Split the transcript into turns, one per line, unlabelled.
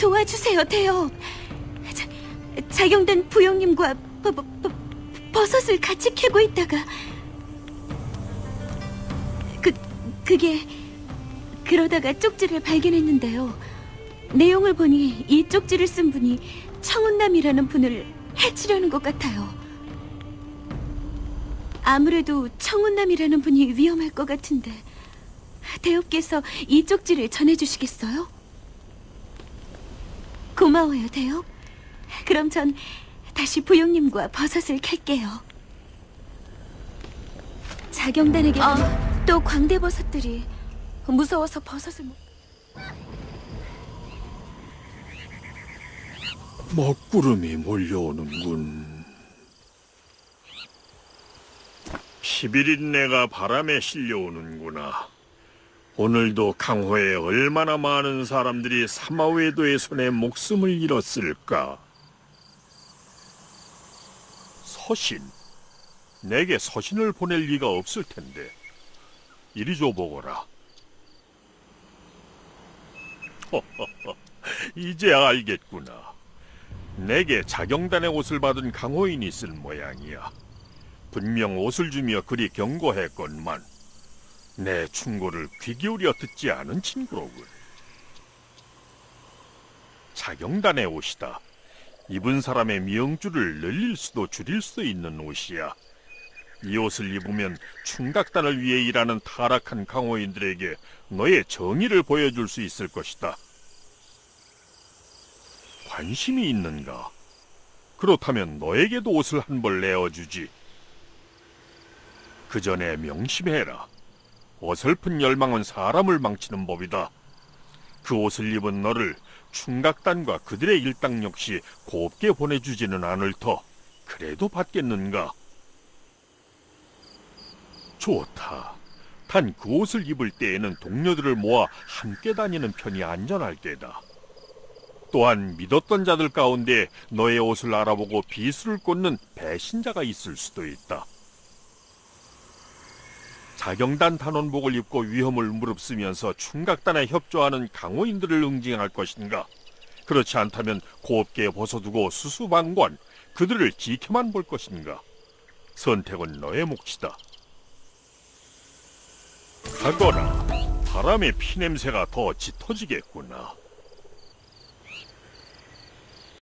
도와주세요, 대여. 자, 자경단 부영님과 버, 버, 버, 버섯을 같이 캐고 있다가 그 그게 그러다가 쪽지를 발견했는데요. 내용을 보니 이 쪽지를 쓴 분이 청운남이라는 분을 해치려는 것 같아요. 아무래도 청운남이라는 분이 위험할 것 같은데 대엽께서 이 쪽지를 전해주시겠어요? 고마워요, 대엽. 그럼 전 다시 부영님과 버섯을 캘게요. 자경단에게 또 광대버섯들이 무서워서 버섯을 못...
먹구름이 몰려오는군. 피비린내가 바람에 실려오는구나. 오늘도 강호에 얼마나 많은 사람들이 사마웨도의 손에 목숨을 잃었을까? 서신? 내게 서신을 보낼 리가 없을 텐데. 이리 줘 보거라. 이제 알겠구나. 내게 자경단의 옷을 받은 강호인이 쓴 모양이야. 분명 옷을 주며 그리 경고했건만 내 충고를 귀 기울여 듣지 않은 친구로군. 자경단의 옷이다. 입은 사람의 미영줄을 늘릴 수도 줄일 수도 있는 옷이야. 이 옷을 입으면 충각단을 위해 일하는 타락한 강호인들에게 너의 정의를 보여줄 수 있을 것이다. 관심이 있는가? 그렇다면 너에게도 옷을 한 벌 내어주지. 그 전에 명심해라. 어설픈 열망은 사람을 망치는 법이다. 그 옷을 입은 너를 충각단과 그들의 일당 역시 곱게 보내주지는 않을 터. 그래도 받겠는가? 좋다. 단 그 옷을 입을 때에는 동료들을 모아 함께 다니는 편이 안전할 때다. 또한 믿었던 자들 가운데 너의 옷을 알아보고 비수를 꽂는 배신자가 있을 수도 있다. 자경단 단원복을 입고 위험을 무릅쓰면서 충각단에 협조하는 강호인들을 응징할 것인가? 그렇지 않다면 곱게 벗어두고 수수방관 그들을 지켜만 볼 것인가? 선택은 너의 몫이다. 가거라. 바람의 피냄새가 더 짙어지겠구나.